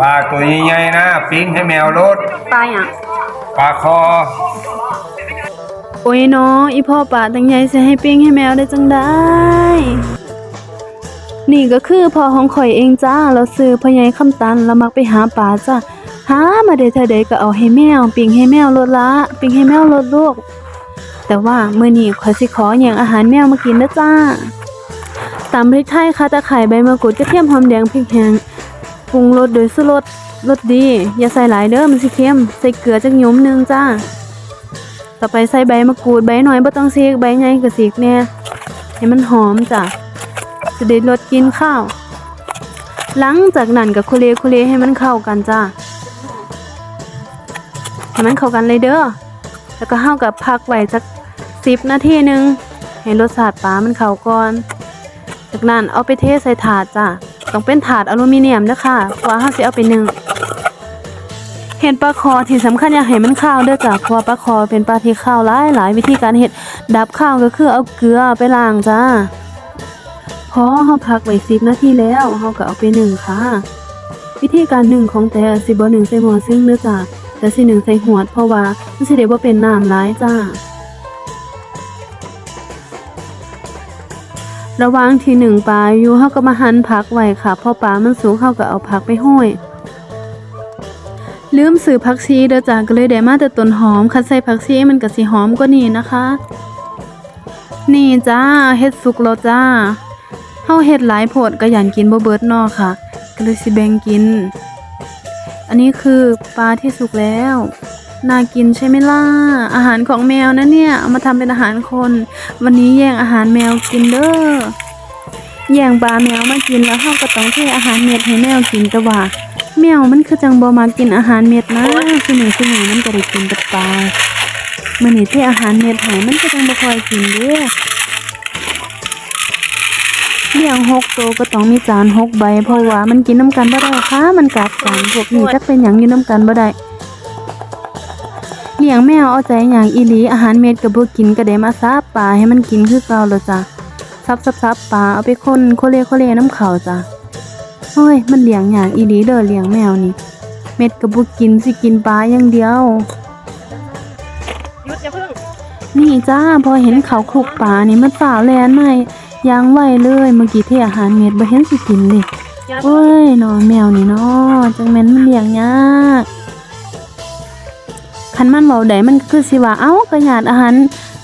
ปลาตัวใหญ่ๆนะปิ้งให้แมวรดปลาหยังปลาคอ โอ้ยเนาะอีพ่อป่าตั้งใหญ่สิให้ปิ้งให้แมวได้จังได้ นี่ก็คือพ่อของข่อยเองจ้าเราซื้อพ่อใหญ่คำตันเรามักไปหาปลาจ้าหามาได้เท่าใดก็เอาให้แมว ปิ้งให้แมวลดละ ปิ้งให้แมวลดลูกแต่ว่ามื้อนี้ข่อยสิขอแย่งอาหารแมวมากินนะจ้าตำพริกไทยค่ะตะไคร้ใบมะกรูดกระเทียมหอมแดงพริกแห้ง ปรุงรสโดยสุรสรสดี อย่าใส่หลายเด้อมันสิเค็ม ใส่เกลือจักหยมหนึงจ้า ต่อไปใส่ใบมะกรูดใบหน้อยบ่ต้องซีกใบใหญ่ก็ซีกแน่ให้มันหอมจ้ะจะได้รสกินข้าว หลังจากนั้นก็คุเลคุเลให้มันเข้ากันจ้ะให้มันเข้ากันเลยเด้อ แล้วก็เฮากับพักไว้สัก10นาทีหนึงให้รสชาติปลามันเข้าก่อน จากนั้นเอาไปเทใส่ถาดจ้ะต้องเป็นถาดอลูมิเนียมเด้อค่ะเพราะว่าเฮาสิเอาไปนึ่งเห็ดปลาคอที่สำคัญอย่าให้มันข้าวเด้อจ้ะเพราะว่าปลาคอเป็นปลาที่ข้าวหลายหลายวิธีการเห็ดดับข้าวก็คือเอาเกลือไปล้างจ้าพอเฮาพักไว้10นาทีแล้วเฮาก็เอาไปหนึ่งค่ะ วิธีการหนึ่งของแต่สิบ่นึ่งใส่หม้อซึ่งเด้อจ้ะแต่สินึ่งใส่หัวเพราะว่ามันสิได้บ่เป็นน้ำหลายจ้า ระหว่างที่หนึ่งปลาอยู่เฮาก็มาหั่นผักไว้ค่ะพอปลามันสุกเฮาก็เอาผักไปห้อยลืมซื้อผักชีเด้อจ้าก็เลยได้มาแต่ต้นหอมคัดใส่ผักชีมันก็สิหอมกว่านี้นะคะ นี่จ้าเฮ็ดสุกแล้วจ้าเฮาเฮ็ดหลายโพดก็อยากกินบ่เบิดนอค่ะก็เลยสิแบ่งกิน อันนี้คือปลาที่สุกแล้ว น่ากินใช่ไหมล่ะ อาหารของแมวนะเนี่ย เอามาทำเป็นอาหารคน วันนี้แย่งอาหารแมวกินเด้อ แย่งปลาแมวมากินแล้วเฮาก็ต้องเทอาหารเม็ดให้แมวกินแต่ว่าแมวมันคือจังบ่มากินอาหารเม็ดนะคือหนึ่งคือหนึ่งมันก็ได้กินแต่ปลามื้อนี้ที่อาหารเม็ดให้มันก็จังบ่ค่อยกินเด้อเลี้ยงหกตัวก็ต้องมีจานหกใบ เพราะว่ามันกินน้ำกันบ่ได้ค่ะ มันกัดกันพวกนี้จักเป็นหยังอยู่น้ำกันบ่ได้ เลี้ยงแมวเอาใจหยังอีหลีอาหารเม็ดก็บ่กินก็ได้มาซาบปลาให้มันกินคือเก่าแล้วจ้ะซับซับซับปลาเอาไปคนโคเลโคเลน้ำเขาจ้ะโอ้ยมันเลี้ยงอย่างอีหลีเด้อเลี้ยงแมวนี่ เม็ดก็บ่กินสิกินปลาอย่างเดียวหยุดอย่าเพิ่งนี่จ้าพอเห็นเขาคลุกปลานี่มันฝ่าวแลนใหม่ยางไวเลยเมื่อกี้ที่อาหารเม็ดบ่เห็นสิกินเลยอย่าโอ้ยนอนแมวนี่เนาะจังแม่นมันเลี้ยงยาก คันมันเบาได้มันก็คือสิว่าเอ้ากระหยาดอาหาร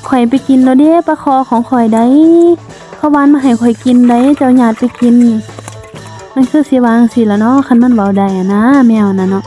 ข่อยไปกินแล้วเด้ปลาคอของข่อยได้เขาวานมาให้ข่อยกินได้เจ้าหยาดไปกิน มันคือสิวางสิละเนาะคันมันเบาได้นะแมวน่ะเนาะ